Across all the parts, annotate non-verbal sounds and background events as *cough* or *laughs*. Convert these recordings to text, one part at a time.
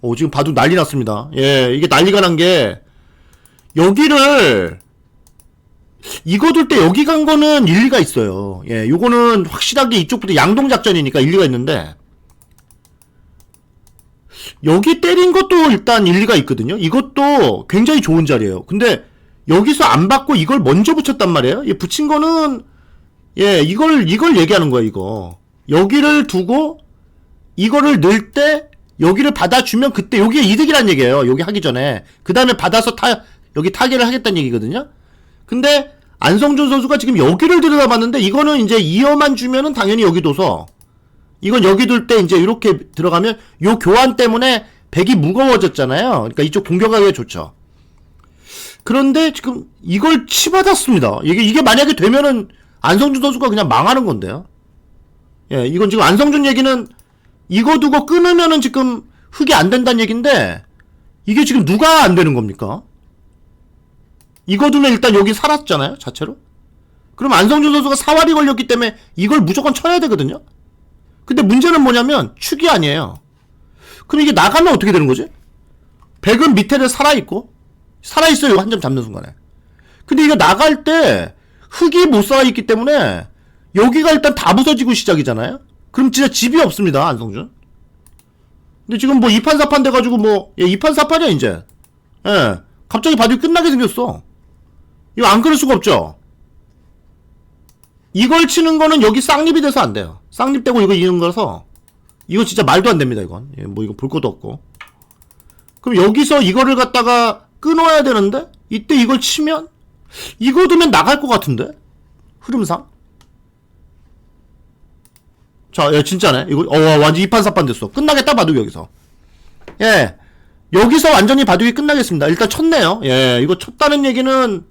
오, 지금 바둑 난리 났습니다. 예, 이게 난리가 난 게, 여기를, 이거 둘 때 여기 간 거는 일리가 있어요. 예, 요거는 확실하게 이쪽부터 양동작전이니까 일리가 있는데, 여기 때린 것도 일단 일리가 있거든요. 이것도 굉장히 좋은 자리예요. 근데 여기서 안 받고 이걸 먼저 붙였단 말이에요. 예, 붙인 거는 예, 이걸 이걸 얘기하는 거야, 이거. 여기를 두고 이거를 넣을 때 여기를 받아주면 그때 여기가 이득이란 얘기예요. 여기 하기 전에. 그 다음에 받아서 타, 여기 타결을 하겠다는 얘기거든요. 근데 안성준 선수가 지금 여기를 들여다봤는데 이거는 이제 이어만 주면은 당연히 여기 둬서 이건 여기 둘 때 이제 이렇게 들어가면 요 교환 때문에 백이 무거워졌잖아요. 그러니까 이쪽 공격하기가 좋죠. 그런데 지금 이걸 치받았습니다. 이게 이게 만약에 되면은 안성준 선수가 그냥 망하는 건데요. 예, 이건 지금 안성준 얘기는 이거 두고 끊으면은 지금 흑이 안 된다는 얘긴데 이게 지금 누가 안 되는 겁니까? 이거 두면 일단 여기 살았잖아요, 자체로. 그럼 안성준 선수가 사활이 걸렸기 때문에 이걸 무조건 쳐야 되거든요. 근데 문제는 뭐냐면 축이 아니에요. 그럼 이게 나가면 어떻게 되는 거지? 백은 밑에를 살아있고 살아있어요 한 점 잡는 순간에. 근데 이거 나갈 때 흙이 못 살아있기 때문에 여기가 일단 다 부서지고 시작이잖아요. 그럼 진짜 집이 없습니다 안성준. 근데 지금 뭐 2판 4판 돼가지고 뭐 예, 2판 4판이야 이제. 예. 갑자기 바둑이 끝나게 생겼어. 이거 안 그럴 수가 없죠. 이걸 치는 거는 여기 쌍립이 돼서 안 돼요. 쌍립 되고 이거 이는 거라서 이거 진짜 말도 안 됩니다 이건. 예, 뭐 이거 볼 것도 없고. 그럼 여기서 이거를 갖다가 끊어야 되는데 이때 이걸 치면 이거 두면 나갈 것 같은데 흐름상. 자, 야, 진짜네. 이거, 어, 완전 2판 4판 됐어. 끝나겠다, 바둑이 여기서. 예. 여기서 완전히 바둑이 끝나겠습니다. 일단 쳤네요. 예, 이거 쳤다는 얘기는,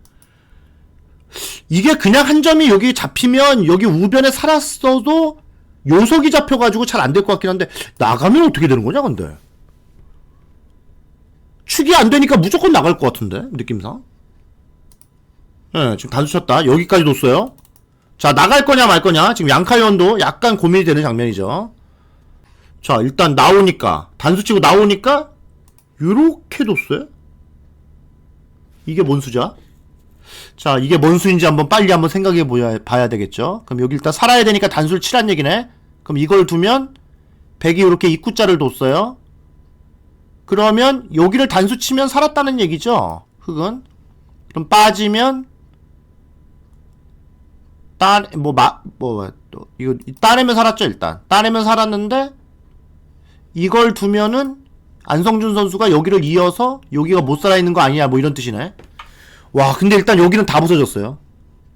이게 그냥 한 점이 여기 잡히면, 여기 우변에 살았어도, 요속이 잡혀가지고 잘 안 될 것 같긴 한데, 나가면 어떻게 되는 거냐, 근데? 축이 안 되니까 무조건 나갈 것 같은데, 느낌상. 예, 지금 단수 쳤다. 여기까지 뒀어요. 자, 나갈 거냐 말 거냐. 지금 양카이원도 약간 고민이 되는 장면이죠. 자, 일단 나오니까. 단수 치고 나오니까, 요렇게 뒀어요? 이게 뭔 수자? 자, 이게 뭔 수인지 한번 빨리 한번 생각해 보야, 봐야 되겠죠. 그럼 여기 일단 살아야 되니까 단수를 치란 얘기네. 그럼 이걸 두면, 백이 이렇게 입구자를 뒀어요. 그러면, 여기를 단수 치면 살았다는 얘기죠. 흑은. 그럼 빠지면, 따, 뭐, 마, 뭐, 또, 이거, 따내면 살았죠, 일단. 따내면 살았는데, 이걸 두면은, 안성준 선수가 여기를 이어서, 여기가 못 살아 있는 거 아니냐, 뭐 이런 뜻이네. 와, 근데 일단 여기는 다 부서졌어요.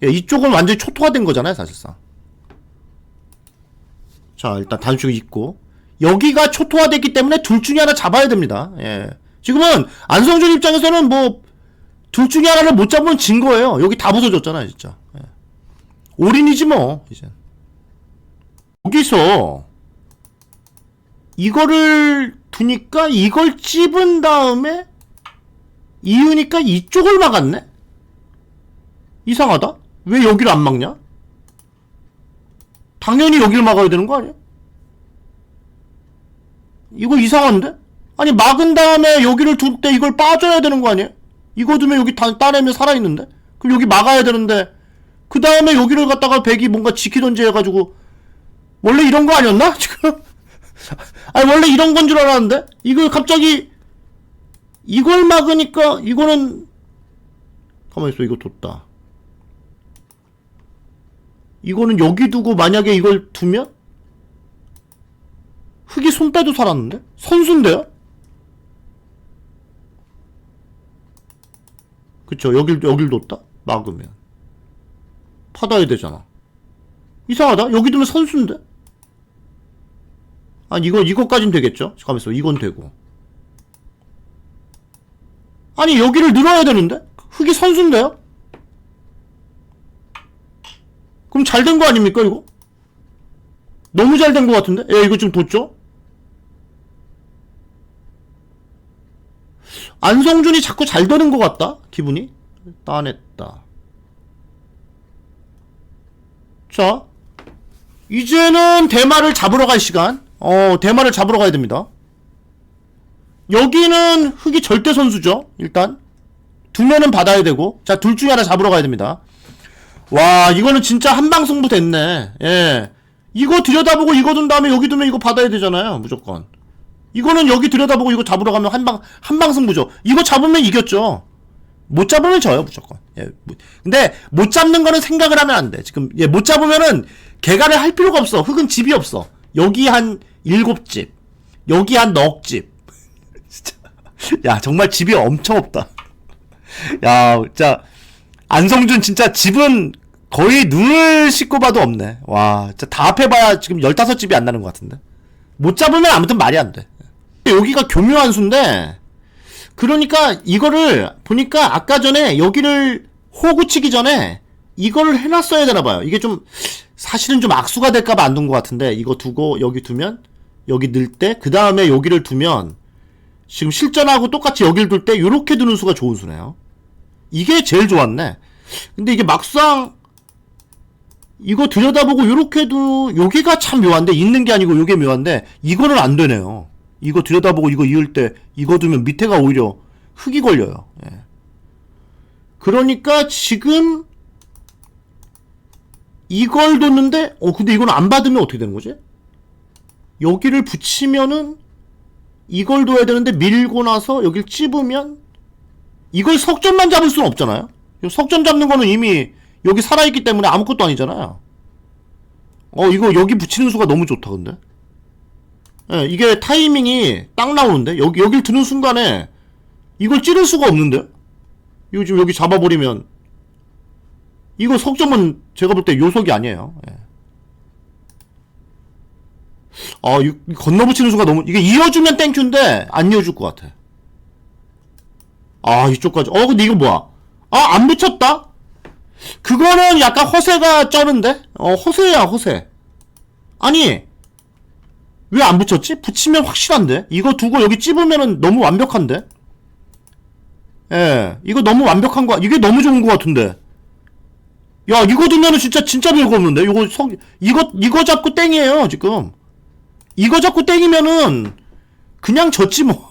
예, 이쪽은 완전히 초토화 된 거잖아요, 사실상. 자, 일단 단축이 있고. 여기가 초토화됐기 때문에 둘 중에 하나 잡아야 됩니다. 예. 지금은 안성준 입장에서는 뭐, 둘 중에 하나를 못 잡으면 진 거예요. 여기 다 부서졌잖아요, 진짜. 예. 올인이지 뭐. 이제. 여기서 이거를 두니까 이걸 찝은 다음에 이으니까 이쪽을 막았네? 이상하다. 왜 여기를 안 막냐? 당연히 여기를 막아야 되는 거 아니야? 이거 이상한데? 아니 막은 다음에 여기를 둘 때 이걸 빠져야 되는 거 아니야? 이거 두면 여기 다 따내면 살아있는데? 그럼 여기 막아야 되는데 그 다음에 여기를 갖다가 백이 뭔가 지키던지 해가지고 원래 이런 거 아니었나 *laughs* 지금? 아니 원래 이런 건 줄 알았는데 이걸 갑자기 이걸 막으니까 이거는 가만히 있어 이거 뒀다. 이거는 여기 두고 만약에 이걸 두면 흙이 손 빼도 살았는데 선수인데요? 그쵸 여길 여길 뒀다 막으면. 받아야 되잖아. 이상하다. 여기 두면 선수인데? 아니, 이거, 이거까진 되겠죠? 잠깐만. 이건 되고. 아니, 여기를 늘어야 되는데? 흙이 선수인데요? 그럼 잘 된 거 아닙니까, 이거? 너무 잘 된 거 같은데? 예, 이거 좀 뒀죠? 안성준이 자꾸 잘 되는 것 같다? 기분이? 따냈다. 자, 이제는 대마를 잡으러 갈 시간. 어, 대마를 잡으러 가야 됩니다. 여기는 흑이 절대 선수죠. 일단 두면은 받아야 되고 자 둘 중에 하나 잡으러 가야 됩니다. 와 이거는 진짜 한방 승부 됐네. 예. 이거 들여다보고 이거 둔 다음에 여기 두면 이거 받아야 되잖아요. 무조건. 이거는 여기 들여다보고 이거 잡으러 가면 한방 한방 승부죠. 이거 잡으면 이겼죠. 못 잡으면 져요 무조건. 예. 뭐- 근데 못 잡는 거는 생각을 하면 안 돼. 지금 예, 못 잡으면은 개가를 할 필요가 없어. 흙은 집이 없어. 여기 한 일곱 집, 여기 한 넉 집. *laughs* 진짜. 야 정말 집이 엄청 없다. *laughs* 야 진짜 안성준 진짜 집은 거의 눈을 씻고 봐도 없네. 와 진짜 다 합해봐야 지금 열다섯 집이 안 나는 것 같은데. 못 잡으면 아무튼 말이 안 돼. 여기가 교묘한 수인데 그러니까 이거를 보니까 아까 전에 여기를 호구 치기 전에 이거를 해놨어야 되나 봐요. 이게 좀 사실은 좀 악수가 될까봐 안 둔 것 같은데 이거 두고 여기 두면 여기 넣을 때 그 다음에 여기를 두면 지금 실전하고 똑같이 여기를 둘 때 이렇게 두는 수가 좋은 수네요. 이게 제일 좋았네. 근데 이게 막상 이거 들여다보고 요렇게도 여기가 참 묘한데 있는 게 아니고 요게 묘한데 이거는 안 되네요. 이거 들여다보고 이거 이을 때 이거 두면 밑에가 오히려 흙이 걸려요. 예. 그러니까 지금 이걸 뒀는데 어 근데 이건 안 받으면 어떻게 되는 거지? 여기를 붙이면은 이걸 둬야 되는데 밀고 나서 여길 찝으면 이걸 석점만 잡을 수는 없잖아요. 이 석점 잡는 거는 이미 여기 살아있기 때문에 아무것도 아니잖아요. 어 이거 여기 붙이는 수가 너무 좋다 근데. 예, 이게 타이밍이 딱 나오는데 여기 여길 드는 순간에 이걸 찌를 수가 없는데. 이거 지금 여기 잡아버리면 이거 석점은 제가 볼 때 요석이 아니에요. 예. 아, 이, 이 건너붙이는 수가 너무 이게 이어주면 땡큐인데 안 이어줄 것 같아. 아 이쪽까지. 어 근데 이거 뭐야? 아 안 붙였다? 그거는 약간 허세가 쩌는데? 어 허세야 허세. 아니 왜 안 붙였지? 붙이면 확실한데? 이거 두고 여기 찝으면은 너무 완벽한데? 예, 이거 너무 완벽한 거, 이게 너무 좋은 거 같은데. 야, 이거 두면은 진짜, 진짜 별거 없는데? 이거 석, 이거, 이거 잡고 땡이에요, 지금. 이거 잡고 땡이면은, 그냥 졌지, 뭐.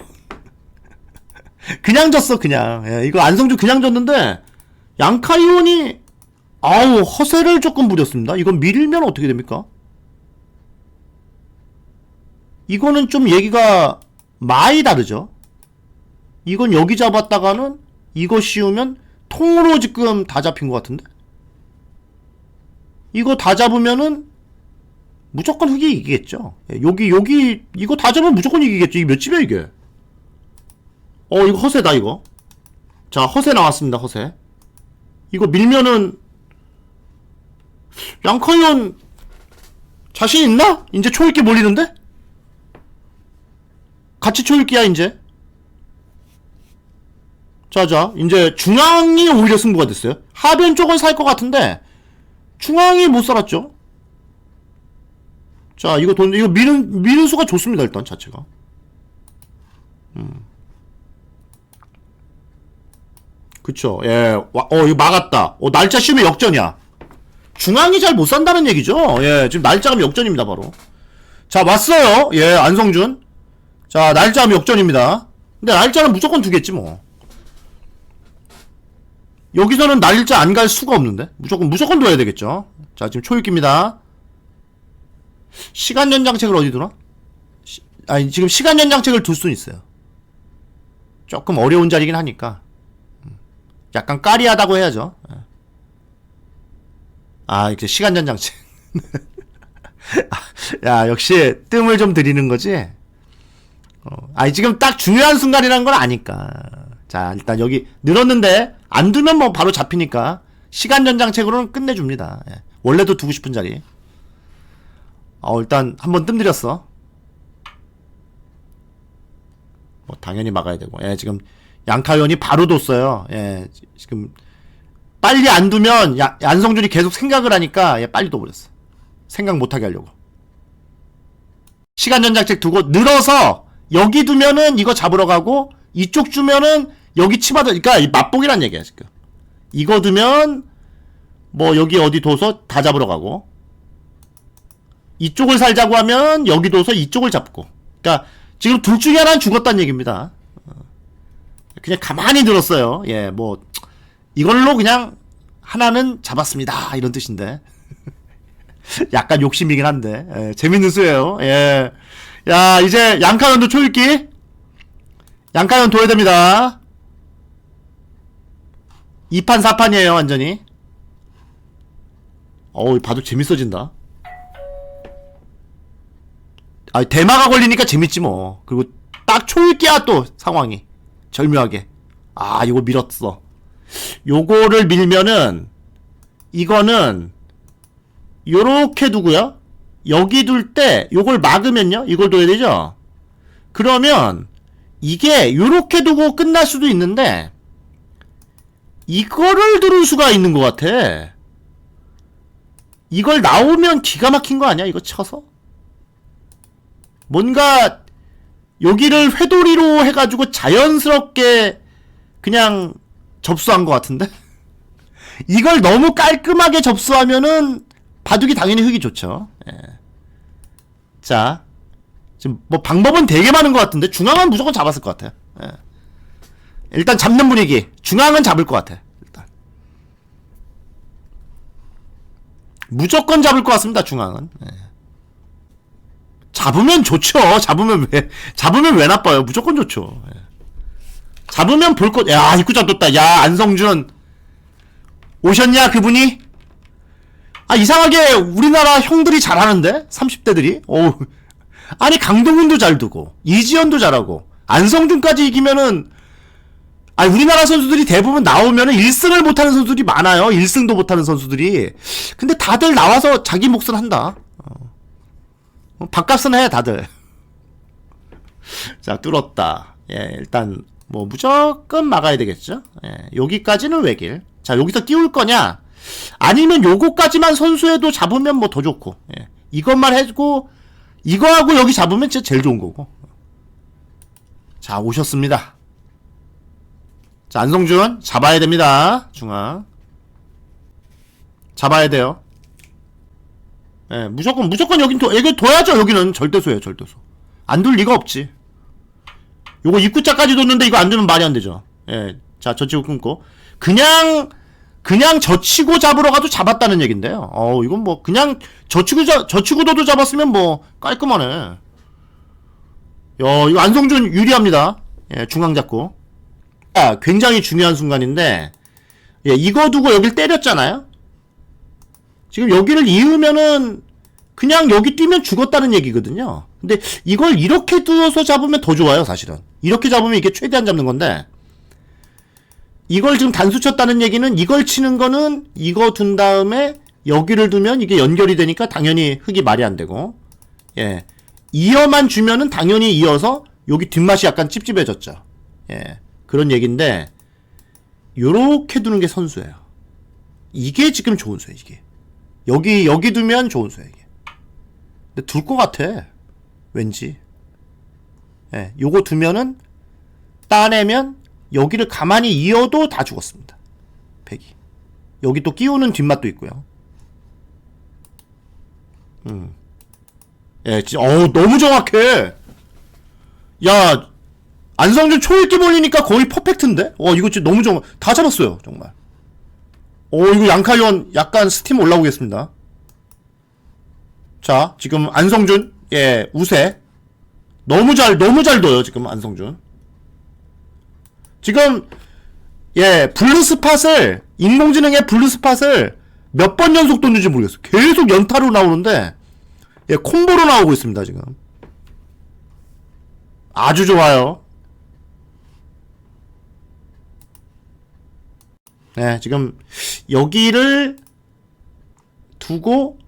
*laughs* 그냥 졌어, 그냥. 예, 이거 안성주 그냥 졌는데, 양카이온이, 아우, 허세를 조금 부렸습니다. 이건 밀면 어떻게 됩니까? 이거는 좀 얘기가 많이 다르죠. 이건 여기 잡았다가는 이거 씌우면 통으로 지금 다 잡힌 것 같은데? 이거 다 잡으면은 무조건 흑이 이기겠죠. 예, 여기 여기 이거 다 잡으면 무조건 이기겠죠. 이게 몇 집이야 이게? 어 이거 허세다 이거. 자 허세 나왔습니다 허세. 이거 밀면은 양카이온 자신 있나? 이제 초읽기 몰리는데? 같이 초읽기야 이제. 자자 이제 중앙이 오히려 승부가 됐어요. 하변 쪽은 살 것 같은데 중앙이 못 살았죠. 자 이거 돈 이거 미는 미는 수가 좋습니다 일단 자체가. 음. 그쵸. 예. 와, 어 이거 막았다. 어 날짜 씌우면 역전이야. 중앙이 잘 못 산다는 얘기죠. 예. 지금 날짜가 역전입니다 바로. 자 왔어요. 예 안성준. 자 날짜면 역전입니다. 근데 날짜는 무조건 두겠지 뭐. 여기서는 날짜 안 갈 수가 없는데 무조건 무조건 둬야 되겠죠. 자 지금 초읽기입니다. 시간 연장책을 어디 두나? 시- 아니 지금 시간 연장책을 둘 수는 있어요. 조금 어려운 자리긴 하니까 음, 약간 까리하다고 해야죠. 예. 아 이렇게 시간 연장책. *laughs* 야 역시 뜸을 좀 들이는 거지. 어, 아니 지금 딱 중요한 순간이라는 걸 아니까. 자 일단 여기 늘었는데 안 두면 뭐 바로 잡히니까 시간 연장책으로는 끝내줍니다. 예. 원래도 두고 싶은 자리. 어 일단 한번 뜸 들였어. 뭐 당연히 막아야 되고. 예 지금 양카연이 바로 뒀어요. 예 지금 빨리 안 두면 야, 안성준이 계속 생각을 하니까 예, 빨리 둬버렸어. 생각 못하게 하려고. 시간 연장책 두고 늘어서 여기 두면은 이거 잡으러 가고 이쪽 주면은 여기 치마도 그러니까 이 맛보기란 얘기야 지금. 이거 두면 뭐 여기 어디 둬서 다 잡으러 가고 이쪽을 살자고 하면 여기 둬서 이쪽을 잡고. 그러니까 지금 둘 중에 하나는 죽었다는 얘기입니다. 어. 그냥 가만히 들었어요. 예, 뭐 이걸로 그냥 하나는 잡았습니다. 이런 뜻인데. *laughs* 약간 욕심이긴 한데 예, 재밌는 수예요. 예. 야 이제 양카연도 초읽기 양카연 둬야 됩니다. 2판 4판이에요 완전히. 어우 바둑 재밌어진다. 아 대마가 걸리니까 재밌지 뭐. 그리고 딱 초읽기야 또 상황이 절묘하게. 아 이거 밀었어. 요거를 밀면은 이거는 요렇게 두고요. 여기 둘 때 요걸 막으면요. 이걸 둬야 되죠. 그러면 이게 요렇게 두고 끝날 수도 있는데 이거를 두를 수가 있는 것 같아. 이걸 나오면 기가 막힌 거 아니야? 이거 쳐서? 뭔가 여기를 회돌이로 해가지고 자연스럽게 그냥 접수한 것 같은데? *laughs* 이걸 너무 깔끔하게 접수하면은 바둑이 당연히 흙이 좋죠. 예. 자, 지금 뭐 방법은 되게 많은 것 같은데 중앙은 무조건 잡았을 것 같아요. 예. 일단 잡는 분위기. 중앙은 잡을 것 같아. 일단 무조건 잡을 것 같습니다. 중앙은. 예. 잡으면 좋죠. 잡으면 왜 잡으면 왜 나빠요? 무조건 좋죠. 예. 잡으면 볼 것. 야 입구 잡혔다. 야 안성준 오셨냐 그분이? 아 이상하게 우리나라 형들이 잘하는데 30대들이. 오 아니 강동훈도 잘 두고 이지연도 잘하고 안성준까지 이기면은 아 우리나라 선수들이 대부분 나오면은 1승을 못하는 선수들이 많아요. 1승도 못하는 선수들이. 근데 다들 나와서 자기 몫을 한다. 어. 어, 밥값은 해 다들. *laughs* 자 뚫었다. 예 일단 뭐 무조건 막아야 되겠죠. 예 여기까지는 외길. 자 여기서 띄울 거냐? 아니면 요거까지만 선수해도 잡으면 뭐 더 좋고. 예. 이것만 해주고 이거하고 여기 잡으면 진짜 제일 좋은 거고. 자 오셨습니다. 자 안성준 잡아야 됩니다. 중앙. 잡아야 돼요. 예, 무조건 무조건 여긴 둬, 여기 둬야죠. 여기는 절대소예요, 절대소. 안 둘 리가 없지. 요거 입구자까지 뒀는데 이거 안 두면 말이 안 되죠. 예, 자 저 치고 끊고 그냥 그냥 젖히고 잡으러 가도 잡았다는 얘긴데요. 어, 이건 뭐 그냥 젖히고 자, 둬도 잡았으면 뭐 깔끔하네. 야, 이거 안성준 유리합니다. 예, 중앙 잡고. 아, 굉장히 중요한 순간인데 예, 이거 두고 여길 때렸잖아요. 지금 여기를 이으면은 그냥 여기 뛰면 죽었다는 얘기거든요. 근데 이걸 이렇게 두어서 잡으면 더 좋아요, 사실은. 이렇게 잡으면 이게 최대한 잡는 건데 이걸 지금 단수 쳤다는 얘기는 이걸 치는 거는 이거 둔 다음에 여기를 두면 이게 연결이 되니까 당연히 흙이 말이 안 되고. 예. 이어만 주면은 당연히 이어서 여기 뒷맛이 약간 찝찝해졌죠. 예. 그런 얘기인데 요렇게 두는 게 선수예요. 이게 지금 좋은 수야 이게. 여기 여기 두면 좋은 수야 이게. 근데 둘 것 같아. 왠지. 예. 요거 두면은 따내면 여기를 가만히 이어도 다 죽었습니다. 백이. 여기 또 끼우는 뒷맛도 있고요. 음. 예, 진짜, 어우, 너무 정확해. 야, 안성준 초읽기 몰리니까 거의 퍼펙트인데? 어, 이거 진짜 너무 정확, 다 잡았어요, 정말. 어, 이거 양카이원 약간 스팀 올라오겠습니다. 자, 지금 안성준, 예, 우세. 너무 잘, 너무 잘 둬요, 지금 안성준. 지금 예 블루 스팟을 인공지능의 블루 스팟을 몇 번 연속 뒀는지 모르겠어. 계속 연타로 나오는데 예 콤보로 나오고 있습니다 지금. 아주 좋아요. 네 지금 여기를 두고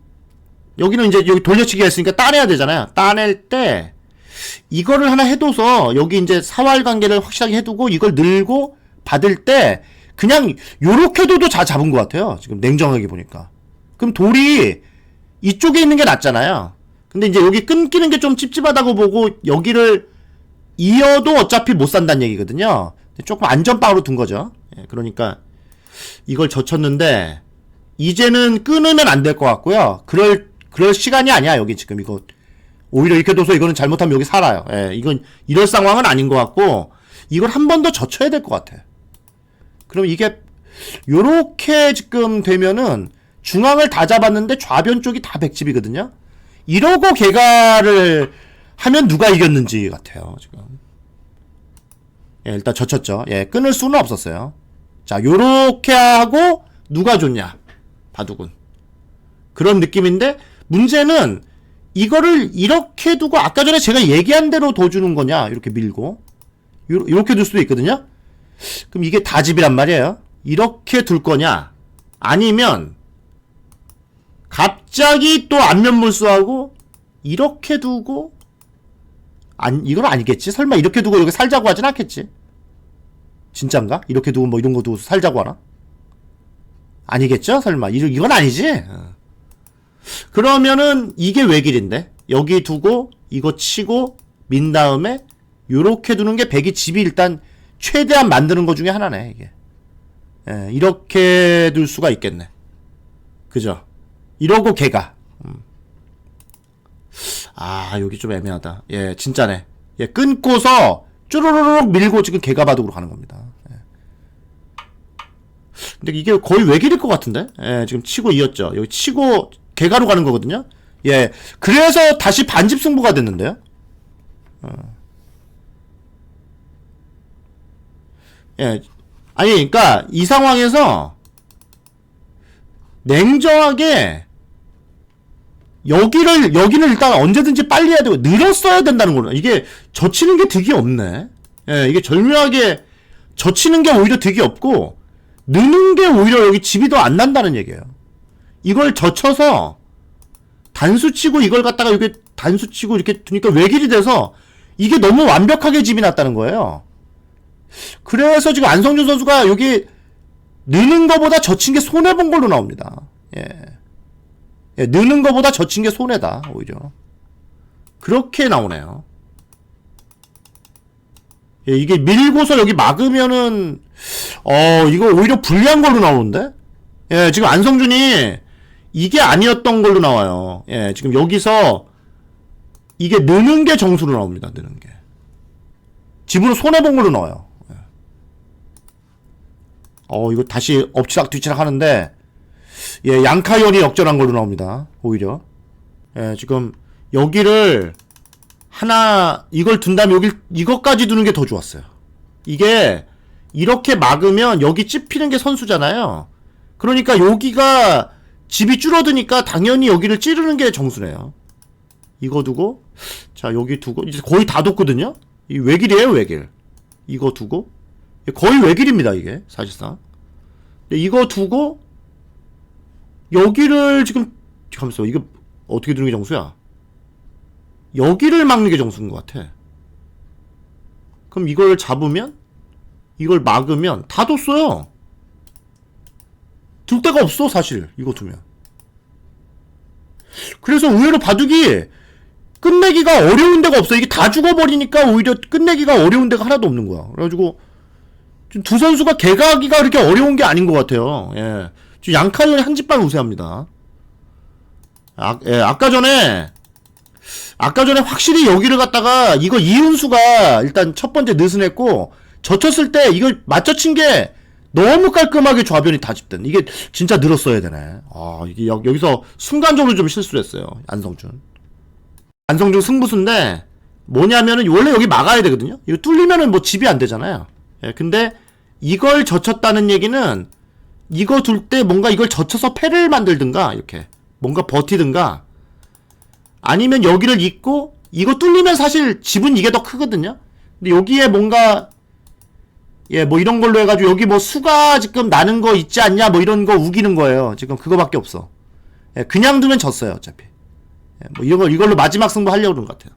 여기는 이제 여기 돌려치기 했으니까 따내야 되잖아요. 따낼 때 이거를 하나 해둬서 여기 이제 사활 관계를 확실하게 해두고 이걸 늘고 받을 때 그냥 요렇게 둬도 잘 잡은 것 같아요. 지금 냉정하게 보니까. 그럼 돌이 이쪽에 있는 게 낫잖아요. 근데 이제 여기 끊기는 게 좀 찝찝하다고 보고 여기를 이어도 어차피 못 산다는 얘기거든요. 조금 안전빵으로 둔 거죠. 예, 그러니까 이걸 젖혔는데 이제는 끊으면 안 될 것 같고요. 그럴 그럴 시간이 아니야 여기 지금 이거 오히려 이렇게 둬서 이거는 잘못하면 여기 살아요. 예, 이건 이럴 상황은 아닌 것 같고 이걸 한 번 더 젖혀야 될 것 같아. 그럼 이게 요렇게 지금 되면은 중앙을 다 잡았는데 좌변 쪽이 다 백집이거든요. 이러고 개가를 하면 누가 이겼는지 같아요, 지금. 예, 일단 젖혔죠. 예, 끊을 수는 없었어요. 자, 요렇게 하고 누가 좋냐? 바둑은. 그런 느낌인데 문제는 이거를 이렇게 두고 아까 전에 제가 얘기한 대로 둬 주는 거냐? 이렇게 밀고. 요- 이렇게 둘 수도 있거든요. 그럼 이게 다집이란 말이에요. 이렇게 둘 거냐? 아니면 갑자기 또 안면물수하고 이렇게 두고 안 이건 아니겠지? 설마 이렇게 두고 여기 살자고 하진 않겠지? 진짠가? 이렇게 두고 뭐 이런 거 두고 살자고 하나? 아니겠죠? 설마 이 이건 아니지? 어. 그러면은 이게 외길인데? 여기 두고 이거 치고 민 다음에 요렇게 두는 게 백이 집이 일단 최대한 만드는 것 중에 하나네 이게. 예, 이렇게 둘 수가 있겠네. 그죠? 이러고 개가. 음. 아 여기 좀 애매하다. 예 진짜네. 예 끊고서 쭈루루룩 밀고 지금 개가 바둑으로 가는 겁니다. 예. 근데 이게 거의 외길일 것 같은데? 예 지금 치고 이었죠. 여기 치고 개가로 가는 거거든요 예 그래서 다시 반집 승부가 됐는데요 예. 아니, 그러니까 이 상황에서 냉정하게 여기를 여기는 일단 언제든지 빨리 해야 되고 늘었어야 된다는 거는 이게 젖히는 게 득이 없네. 예, 이게 절묘하게 젖히는 게 오히려 득이 없고 느는 게 오히려 여기 집이 더 안 난다는 얘기예요. 이걸 젖혀서 단수 치고 이걸 갖다가 이렇게 단수 치고 이렇게 두니까 외길이 돼서 이게 너무 완벽하게 집이 났다는 거예요. 그래서 지금 안성준 선수가 여기 느는 거보다 젖힌 게 손해 본 걸로 나옵니다. 예. 예, 느는 거보다 젖힌 게 손해다 오히려. 그렇게 나오네요. 예, 이게 밀고서 여기 막으면은 어 이거 오히려 불리한 걸로 나오는데. 예, 지금 안성준이 이게 아니었던 걸로 나와요. 예, 지금 여기서 이게 느는 게 정수로 나옵니다. 느는 게. 집으로 손해 본 걸로 나와요. 예. 어 이거 다시 엎치락 뒤치락 하는데 예 양카열이 역전한 걸로 나옵니다. 오히려 예 지금 여기를 하나 이걸 둔 다음에 여기 이것까지 두는 게 더 좋았어요. 이게 이렇게 막으면 여기 찝히는 게 선수잖아요. 그러니까 여기가 집이 줄어드니까 당연히 여기를 찌르는 게 정수네요. 이거 두고 자 여기 두고 이제 거의 다 뒀거든요. 이 외길이에요 외길. 이거 두고 거의 외길입니다 이게 사실상. 이거 두고 여기를 지금 잠깐만 이거 어떻게 두는 게 정수야? 여기를 막는 게 정수인 것 같아. 그럼 이걸 잡으면 이걸 막으면 다 뒀어요. 둘 데가 없어 사실 이거 두면. 그래서 의외로 바둑이 끝내기가 어려운 데가 없어. 이게 다 죽어버리니까 오히려 끝내기가 어려운 데가 하나도 없는 거야. 그래가지고 두 선수가 개가하기가 그렇게 어려운 게 아닌 것 같아요. 예. 지금 양칼론이 한 집반 우세합니다. 아, 예, 아까 전에 아까 전에 확실히 여기를 갖다가 이거 이은수가 일단 첫 번째 느슨했고 젖혔을 때 이걸 맞춰친 게 너무 깔끔하게 좌변이 다 집된 이게 진짜 늘었어야 되네. 아 이게 여, 여기서 순간적으로 좀 실수를 했어요 안성준. 안성준 승부수인데 뭐냐면은 원래 여기 막아야 되거든요. 이거 뚫리면은 뭐 집이 안 되잖아요. 예, 근데 이걸 젖혔다는 얘기는 이거 둘 때 뭔가 이걸 젖혀서 패를 만들든가 이렇게 뭔가 버티든가 아니면 여기를 잇고 이거 뚫리면 사실 집은 이게 더 크거든요. 근데 여기에 뭔가 예 뭐 이런 걸로 해가지고 여기 뭐 수가 지금 나는 거 있지 않냐 뭐 이런 거 우기는 거예요. 지금 그거밖에 없어. 예, 그냥 두면 졌어요 어차피. 예, 뭐 이거 이걸로 마지막 승부 하려고 그런 것 같아요.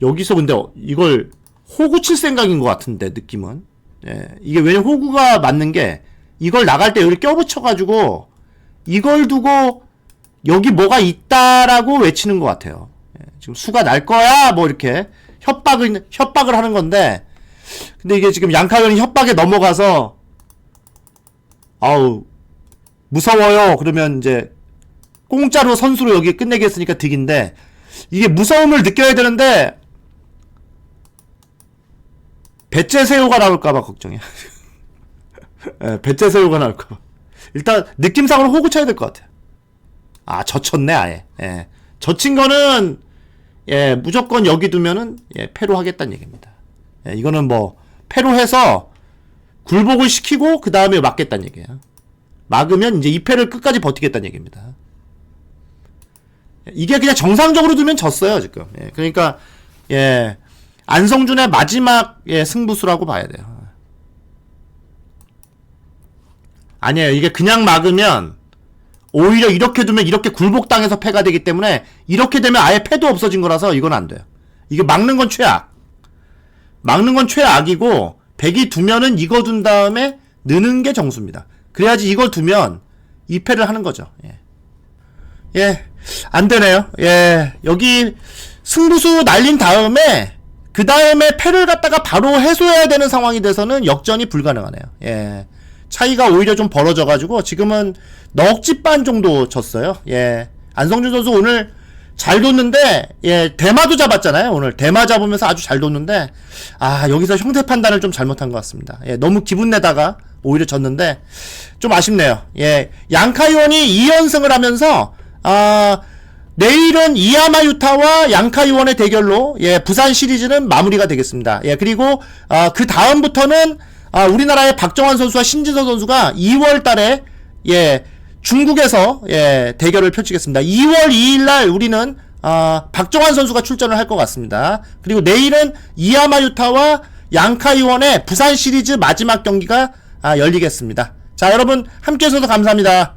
여기서 근데 어- 이걸 호구 칠 생각인 것 같은데 느낌은 예, 이게 왜냐면 호구가 맞는 게 이걸 나갈 때 여기 껴붙여가지고 이걸 두고 여기 뭐가 있다라고 외치는 것 같아요. 예, 지금 수가 날 거야 뭐 이렇게 협박을 협박을 하는 건데 근데 이게 지금 양카현이 협박에 넘어가서 아우 무서워요 그러면 이제 공짜로 선수로 여기 끝내게 했으니까 득인데 이게 무서움을 느껴야 되는데 배째새우가 나올까봐 걱정이야. *laughs* 예, 배째새우가 나올까봐. 일단 느낌상으로 호구 쳐야 될 것 같아. 아 젖혔네 아예. 예. 젖힌 거는 예 무조건 여기 두면은 예 패로 하겠다는 얘기입니다. 예, 이거는 뭐 패로 해서 굴복을 시키고 그 다음에 막겠다는 얘기예요. 막으면 이제 이 패를 끝까지 버티겠다는 얘기입니다. 이게 그냥 정상적으로 두면 졌어요 지금. 예, 그러니까 예 안성준의 마지막 예, 승부수라고 봐야 돼요. 아니에요. 이게 그냥 막으면 오히려 이렇게 두면 이렇게 굴복당해서 패가 되기 때문에 이렇게 되면 아예 패도 없어진 거라서 이건 안 돼요. 이게 막는 건 최악. 막는 건 최악이고 백이 두면은 이거 둔 다음에 느는 게 정수입니다. 그래야지 이걸 두면 2패를 하는 거죠. 예. 예. 안 되네요. 예. 여기 승부수 날린 다음에 그 다음에 패를 갖다가 바로 해소해야 되는 상황이 돼서는 역전이 불가능하네요. 예. 차이가 오히려 좀 벌어져가지고 지금은 넉집 반 정도 졌어요. 예. 안성준 선수 오늘 잘 뒀는데 예 대마도 잡았잖아요 오늘 대마 잡으면서 아주 잘 뒀는데 아 여기서 형태 판단을 좀 잘못한 것 같습니다 예 너무 기분 내다가 오히려 졌는데 좀 아쉽네요 예 양카이원이 2연승을 하면서 아 내일은 이야마 유타와 양카이원의 대결로 예 부산 시리즈는 마무리가 되겠습니다 예 그리고 아그 다음부터는 아 우리나라의 박정환 선수와 신진서 선수가 2월 달에 예 중국에서 예, 대결을 펼치겠습니다. 2월 2일 날 우리는 아, 박정환 선수가 출전을 할 것 같습니다. 그리고 내일은 이야마 유타와 양카이원의 부산 시리즈 마지막 경기가 아, 열리겠습니다. 자, 여러분 함께 해주셔서 감사합니다.